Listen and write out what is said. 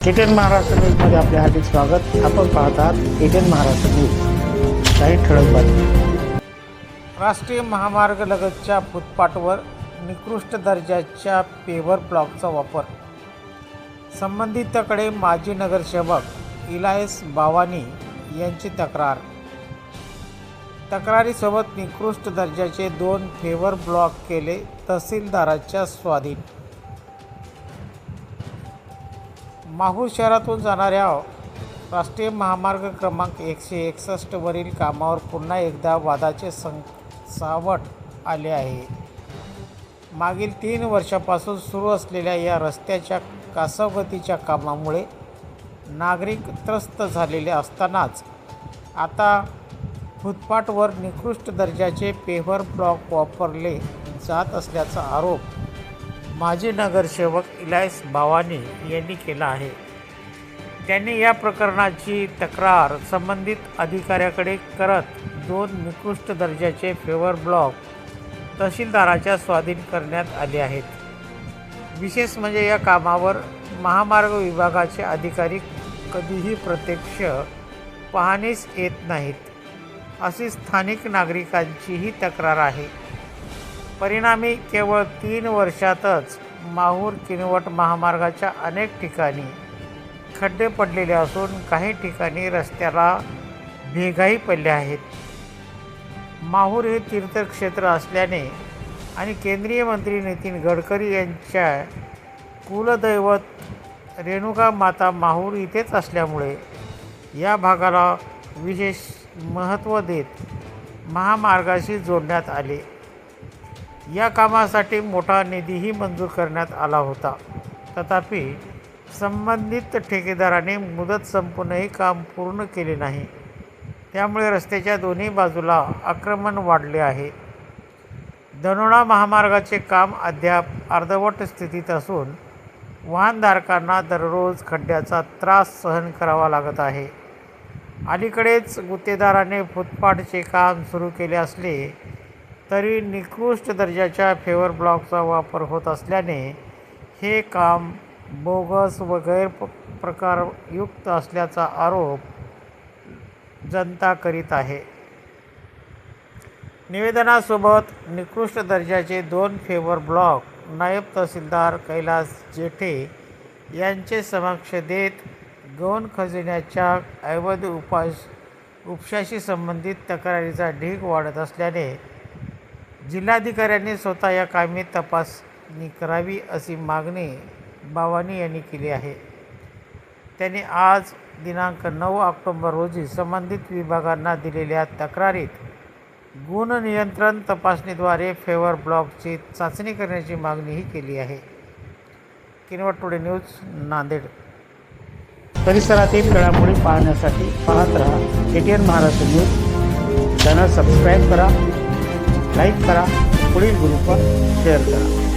ATN Maharashtra न्यूजमध्ये आपले हार्दिक स्वागत. आपण पाहत आहात एटीएन महाराष्ट्र न्यूज. काही ठळक बातमी राष्ट्रीय महामार्ग लगतच्या फुटपाटवर निकृष्ट दर्जाच्या पेवर ब्लॉकचा वापर. संबंधितकडे माजी नगरसेवक इलायस बावानी यांची तक्रार. तक्रारीसोबत निकृष्ट दर्जाचे दोन फेवर ब्लॉक केले तहसीलदाराच्या स्वाधीन. माहूर शहरातून जाणाऱ्या राष्ट्रीय महामार्ग क्रमांक एकशे एकसष्टवरील कामावर पुन्हा एकदा वादाचे सं सावट आले आहे. मागील तीन वर्षापासून सुरू असलेल्या या रस्त्याच्या कासवगतीच्या कामामुळे नागरिक त्रस्त झालेले असतानाच आता फुटपाटवर निकृष्ट दर्जाचे पेव्हर ब्लॉक वापरले जात असल्याचा आरोप माजी नगरसेवक इलायस बावानी यांनी केला आहे. त्यांनी या प्रकरणाची तक्रार संबंधित अधिकाऱ्याकडे करत दोन निकृष्ट दर्जाचे फेवर ब्लॉक तहसीलदाराच्या स्वाधीन करण्यात आले आहेत. विशेष म्हणजे या कामावर महामार्ग विभागाचे अधिकारी कधीही प्रत्यक्ष पाहणीस येत नाहीत अशी स्थानिक नागरिकांचीही तक्रार आहे. परिणामी केवळ तीन वर्षातच माहूर किनवट महामार्गाच्या अनेक ठिकाणी खड्डे पडलेले असून काही ठिकाणी रस्त्याला भेगाही पडल्या आहेत. माहूर हे तीर्थक्षेत्र असल्याने आणि केंद्रीय मंत्री नितीन गडकरी यांच्या कुलदैवत रेणुका माता माहूर इथेच असल्यामुळे या भागाला विशेष महत्त्व देत महामार्गाशी जोडण्यात आले. या कामासाठी मोठा निधीही मंजूर करण्यात आला होता. तथापि संबंधित ठेकेदाराने मुदत संपूनही काम पूर्ण केले नाही. त्यामुळे रस्त्याच्या दोन्ही बाजूला आक्रमण वाढले आहे. दनोडा महामार्गाचे काम अद्याप अर्धवट स्थितीत असून वाहनधारकांना दररोज खड्ड्याचा त्रास सहन करावा लागत आहे. अलीकडेच गुत्तेदाराने फुटपाथचे काम सुरू केले असले तरी निकृष्ट दर्जाच्या फेवर ब्लॉकचा वापर होत असल्याने हे काम बोगस व गैरप्रकारयुक्त असल्याचा आरोप जनता करीत आहे. निवेदनासोबत निकृष्ट दर्जाचे दोन फेवर ब्लॉक नायब तहसीलदार कैलास जेठे यांचे समक्ष देत गौण खजिन्याच्या अवैध उपास उपशाशी संबंधित तक्रारीचा ढीग वाढत असल्याने जिल्हाधिकाऱ्यांनी स्वतः या कामी तपासणी करावी अशी मागणी बावानी यांनी केली आहे. त्यांनी आज दिनांक नऊ ऑक्टोंबर रोजी संबंधित विभागांना दिलेल्या तक्रारीत गुण नियंत्रण तपासणीद्वारे फेवर ब्लॉकची चाचणी करण्याची मागणीही केली आहे. Kinwat today news Nanded. परिसरातील घडामोडी पाहण्यासाठी पाहत राहा. ATN Maharashtra news. Channel subscribe करा. लाईक करा पुढील ग्रुपवर शेअर करा.